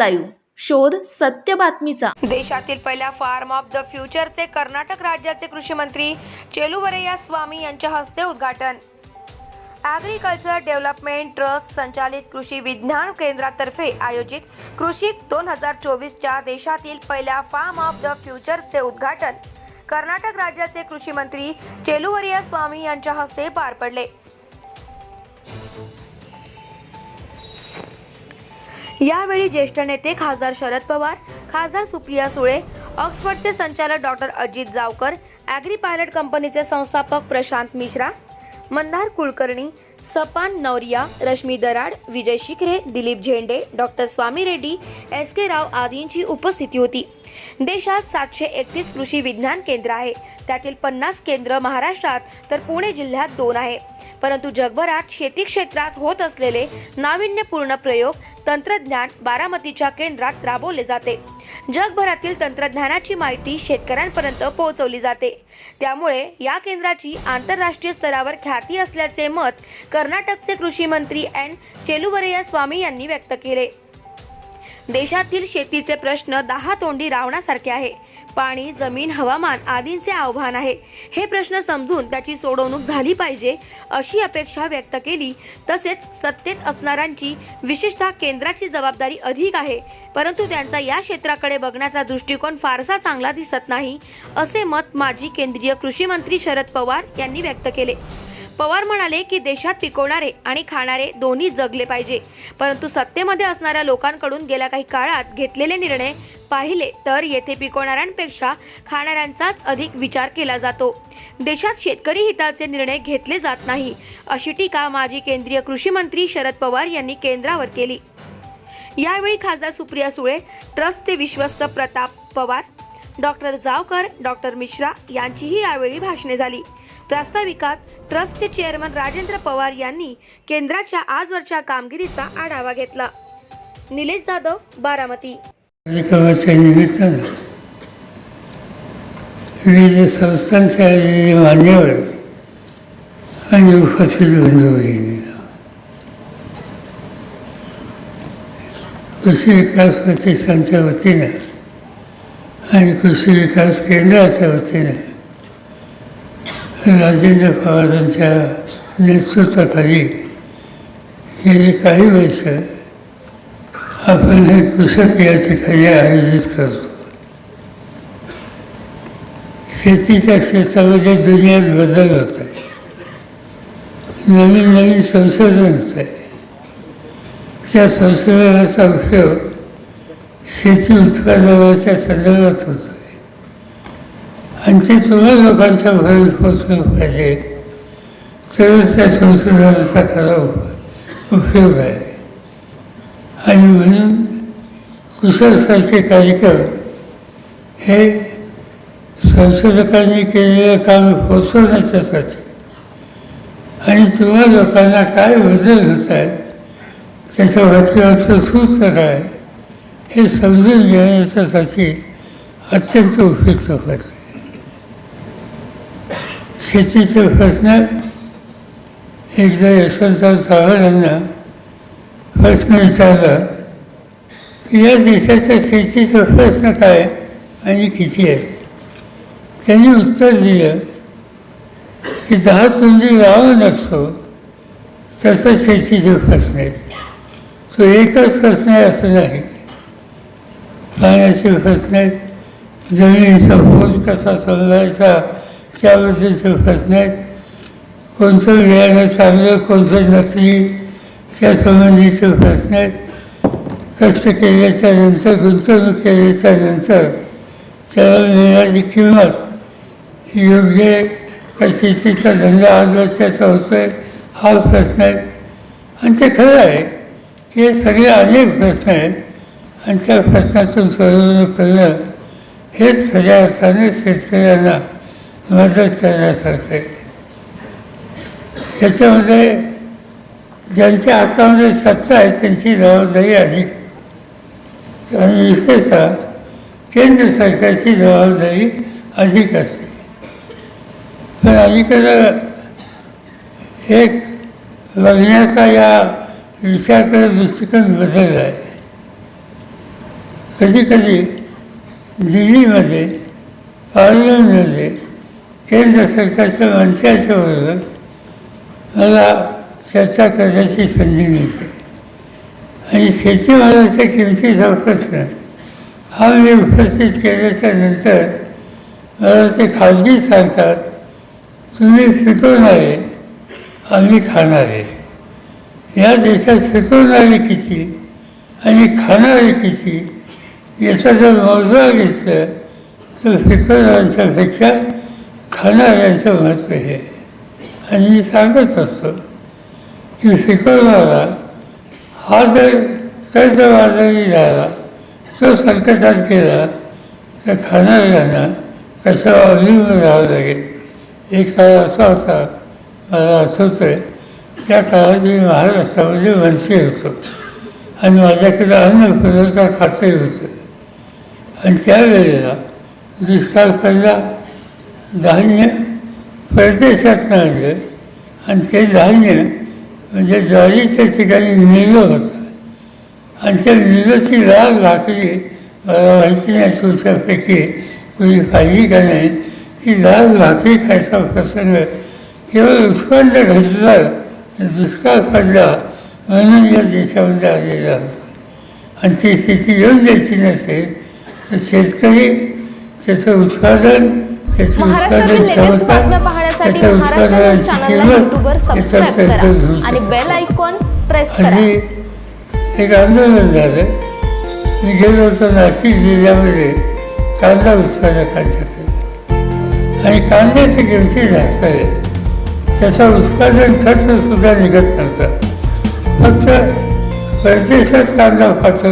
Live. शोध सत्य बातमीचा. देशातील पहिल्या फार्म ऑफ द फ्युचरचे कर्नाटक राज्याचे कृषी मंत्री चेलुवरय्या स्वामी यांच्या हस्ते उद्घाटन. ॲग्रिकल्चर डेव्हलपमेंट ट्रस्ट संचालित कृषी विज्ञान केंद्रातर्फे आयोजित कृषी दोन हजार चोवीसच्या देशातील पहिल्या फार्म ऑफ द फ्युचरचे उद्घाटन. कर्नाटक राज्याचे कृषी मंत्री चेलुवरिया स्वामी यांच्या हस्ते पार पडले. यावेळी ज्येष्ठ नेते खासदार शरद पवार खासदार सुप्रिया सुळे ऑक्सफर्डचे संचालक doctor Ajit Javkar agri pilot कंपनीचे संस्थापक Prashant Mishra Mandar Kulkarni सपान नौरिया Rashmi दराड Vijay Shikhare Dilip Zende doctor Swami Reddy S K Rao आदींची उपस्थिती होती. देशात सातशे एकतीस कृषी विज्ञान केंद्र आहे. त्यातील पन्नास केंद्र महाराष्ट्रात तर पुणे जिल्ह्यात दोन आहे. परंतु जगभरात शेती क्षेत्रात होत असलेले नाविन्यपूर्ण प्रयोग तंत्रज्ञान बारामतीच्या केंद्रात राबवले जाते. जगभरातील तंत्रज्ञानाची माहिती शेतकऱ्यांपर्यंत पोहोचवली जाते. त्यामुळे या केंद्राची आंतरराष्ट्रीय स्तरावर ख्याती असल्याचे मत कर्नाटकचे कृषी मंत्री एन. चेलुवरय्या स्वामी यांनी व्यक्त केले. देशातील शेतीचे प्रश्न दहा तोंडी रावणासारखे आहे. पाणी जमीन हवामान आदींचे आव्हान आहे. हे प्रश्न समजून त्याची सोडवणूक झाली पाहिजे अशी अपेक्षा व्यक्त केली. तसेच सत्तेत असणाऱ्यांची विशेषतः केंद्राची जबाबदारी अधिक आहे. परंतु त्यांचा या क्षेत्राकडे बघण्याचा दृष्टिकोन फारसा चांगला दिसत नाही असे मत माजी केंद्रीय कृषी मंत्री शरद पवार यांनी व्यक्त केले. पवार म्हणाले की देशात पिकवणारे आणि खाणारे दोन्ही जगले पाहिजे. परंतु सत्तेमध्ये असणाऱ्या लोकांकडून गेल्या काही काळात घेतलेले निर्णय पाहिले तर येथे पिकवणाऱ्यांपेक्षा खाणाऱ्यांचाच अधिक विचार केला जातो. देशात शेतकरी हिताचे निर्णय घेतले जात नाही अशी टीका माजी केंद्रीय कृषी मंत्री शरद पवार यांनी केंद्रावर केली. यावेळी खासदार सुप्रिया सुळे ट्रस्टचे विश्वस्त प्रताप पवार डॉक्टर जावकर डॉक्टर मिश्रा यांचीही यावेळी भाषणे झाली. प्रास्ताविकात ट्रस्टचे चेअरमन राजेंद्र पवार यांनी केंद्राच्या आजवरच्या कामगिरीचा आढावा घेतला. निलेश जाधव बारामती. कार्यक्रमाच्या निमित्तानं विविध संस्थांचे आलेले मान्यवर आणि उपस्थित बंधू भगिनी कृषी विकास प्रतिष्ठानच्या वतीनं आणि कृषी विकास केंद्राच्या वतीनं राजेंद्र पवारांच्या नेतृत्वाखाली गेली काही वर्ष आपण हे कृषक या ठिकाणी आयोजित करतो. शेतीच्या क्षेत्रामध्ये दुनियात बदल होत आहे नवीन नवीन संशोधन होत आहे त्या संशोधनाचा उपयोग शेती उत्पादनाच्या संदर्भात होतो आहे. आणि ते तुम्हा लोकांच्या भरीत पोचलं पाहिजे. तरच त्या संशोधनाचा खरा उपयोग आहे. आणि म्हणून कुशलसारखे कार्यक्रम हे संशोधकांनी केलेलं काम पोचवण्याच्यासाठी आणि तुम्हा लोकांना काय बदल होत आहेत त्याच्या वाचण्याचं सूत्र काय हे समजून घेण्याच्यासाठी अत्यंत उपयुक्त पडते शेतीचे प्रश्न एकदा यशवंतराव चव्हाण यांना प्रश्न विचारला की या देशाच्या शेतीचं प्रश्न काय आणि किती आहेत त्यांनी उत्तर दिलं की दहा तुंजी रावण नसतो तसं शेतीचे प्रश्न आहेत तो एकच प्रश्न आहे असं नाही. पाण्याचे प्रश्न आहेत जमिनीचा पोत कसा समजायचा त्याबद्दलचे प्रश्न आहेत. कोणतं बियाणं चांगलं कोणतं नकली त्या संबंधीचे प्रश्न आहेत. कष्ट केल्याच्यानंतर गुंतवणूक केल्याच्यानंतर त्याला मिळणारी किंमत ही योग्य का शेतीचा धंदा आज वर्षाचा होतो आहे हा प्रश्न आहे. आणि ते खरं आहे की हे सगळे अनेक प्रश्न आहेत. आणि त्या प्रश्नातून सोडवणूक करणं हेच खऱ्या अर्थाने शेतकऱ्यांना मदत करण्यासारखं आहे. याच्यामध्ये ज्यांच्या हातामध्ये सत्ता आहे त्यांची जबाबदारी अधिक आणि विशेषतः केंद्र सरकारची जबाबदारी अधिक असते. पण अलीकडं एक बघण्याचा या विचार दृष्टिकोन बदलला आहे. कधीकधी दिल्लीमध्ये पार्लमेंटमध्ये केंद्र सरकारच्या मंत्र्याच्या बरोबर मला चर्चा करण्याची संधी मिळते. आणि शेतीमालाच्या किमतीचा प्रश्न हा मी उपस्थित केल्याच्यानंतर मला ते खाजगी सांगतात तुम्ही पिकवणारे आम्ही खाणारे. या देशात पिकवणारे किती आणि खाणारे किती याचा जर मोजा घेतलं तर पिकवणाऱ्यांच्यापेक्षा खाणाऱ्यांचं महत्त्व हे. आहे. आणि मी सांगत असतो. की शिकवणारा हा जर कर्जबाजारी झाला तो संकटात गेला तर खाणाऱ्यांना कशावर अवलंबून राहावं लागेल? एक काळ असा होता मला आठवतं आहे त्या काळात मी महाराष्ट्रामध्ये वंशी होतो. आणि माझ्याकडे अन्न पुरवठा खातंही होतं. आणि त्यावेळेला दुष्काळ पडला धान्य परदेशात आणलं आणि ते धान्य म्हणजे ज्वारीच्या ठिकाणी मिलं होता. आणि त्या मिलोची लाल भाकरी मला माहिती नाही तुमच्यापैकी तुम्ही पाहिली का नाही ती लाल भाकरी खायचा प्रसंग केवळ उत्पन्न घडलं दुष्काळ पडला म्हणून या देशामध्ये आलेला होता. आणि ती स्थिती येऊन द्यायची नसेल तर शेतकरी त्याचं उत्पादन महाराष्ट्रातील उत्पादन लेटेस्ट क्षमता बातम्या पाहण्यासाठी त्याच्या महाराष्ट्र उत्पादनाची चॅनलला युट्यूबवर किंमत सबस्क्राईब त्याचं करा घेऊ आणि शकतो. बेल आयकॉन प्रेस करा आणि एक आंदोलन झालं मी गेलो होतो नाशिक जिल्ह्यामध्ये कांदा उत्पादकांच्याकडे आणि कांद्याची किमती जास्त आहे त्याचं उत्पादन खर्च सुद्धा निघत नव्हता. फक्त परदेशात कांदा पाठवला.